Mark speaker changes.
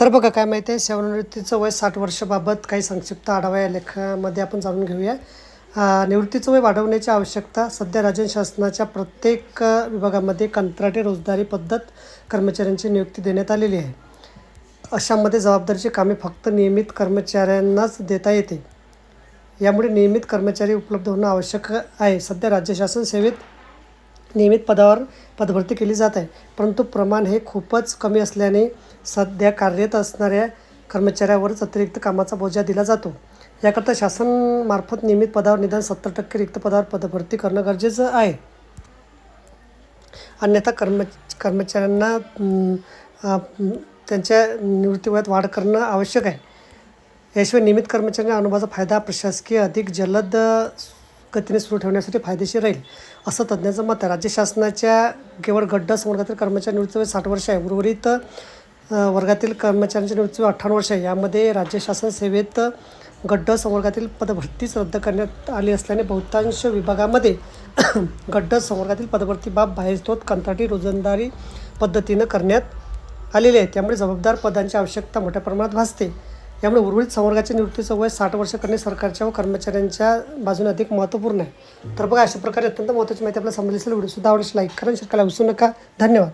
Speaker 1: तर बघा काय माहिती आहे सेवानिवृत्तीचं वय साठ वर्षाबाबत काही संक्षिप्त आढावा या लेखामध्ये आपण जाणून घेऊया. निवृत्तीचं वय वाढवण्याची आवश्यकता सध्या राज्य शासनाच्या प्रत्येक विभागामध्ये कंत्राटी रोजगारी पद्धत कर्मचाऱ्यांची नियुक्ती देण्यात आलेली आहे. अशामध्ये जबाबदारीची कामे फक्त नियमित कर्मचाऱ्यांनाच देता येते. यामुळे नियमित कर्मचारी उपलब्ध होणं आवश्यक आहे. सध्या राज्य शासन सेवेत नियमित पदावर पदभरती केली जात आहे. परंतु प्रमाण हे खूपच कमी असल्याने सध्या कार्यरत असणाऱ्या कर्मचाऱ्यावरच अतिरिक्त कामाचा बोजा दिला जातो. याकरता शासनमार्फत नियमित पदावर निदान सत्तर टक्के रिक्त पदावर पदभरती करणं गरजेचं आहे. अन्यथा कर्म कर्मचाऱ्यांना त्यांच्या निवृत्तीवयात वाढ करणं आवश्यक आहे. याशिवाय नियमित कर्मचाऱ्यांना अनुभवाचा फायदा प्रशासकीय अधिक जलद गतीने सुरू ठेवण्यासाठी फायदेशीर राहील. असं तज्ज्ञांचं मत आहे. राज्य शासनाच्या केवळ गड्ड संवर्गातील कर्मचारी निवृत्ती वय साठ वर्ष आहे. उर्वरित वर्गातील कर्मचाऱ्यांची निवृत्ती वय अठ्ठावन्न वर्ष आहे. यामध्ये राज्य शासन सेवेत गड्ड संवर्गातील पदभरतीच रद्द करण्यात आली असल्याने बहुतांश विभागामध्ये गड्ड संवर्गातील पदभरती बाब बाहेरस्तोत कंत्राटी रोजंदारी पद्धतीनं करण्यात आलेले आहे. त्यामुळे जबाबदार पदांची आवश्यकता मोठ्या प्रमाणात भासते. यामुळे उर्वरित संवर्गाच्या निवृत्तीचं वय साठ वर्ष करणे सरकारच्या व कर्मचाऱ्यांच्या बाजूने अधिक महत्त्वपूर्ण आहे. तर बघा अशा प्रकारे अत्यंत महत्त्वाची माहिती आपल्याला समजली असेल. व्हिडिओ सुद्धा आवडेल लाईक करा शेअर करायला विसरू नका. धन्यवाद.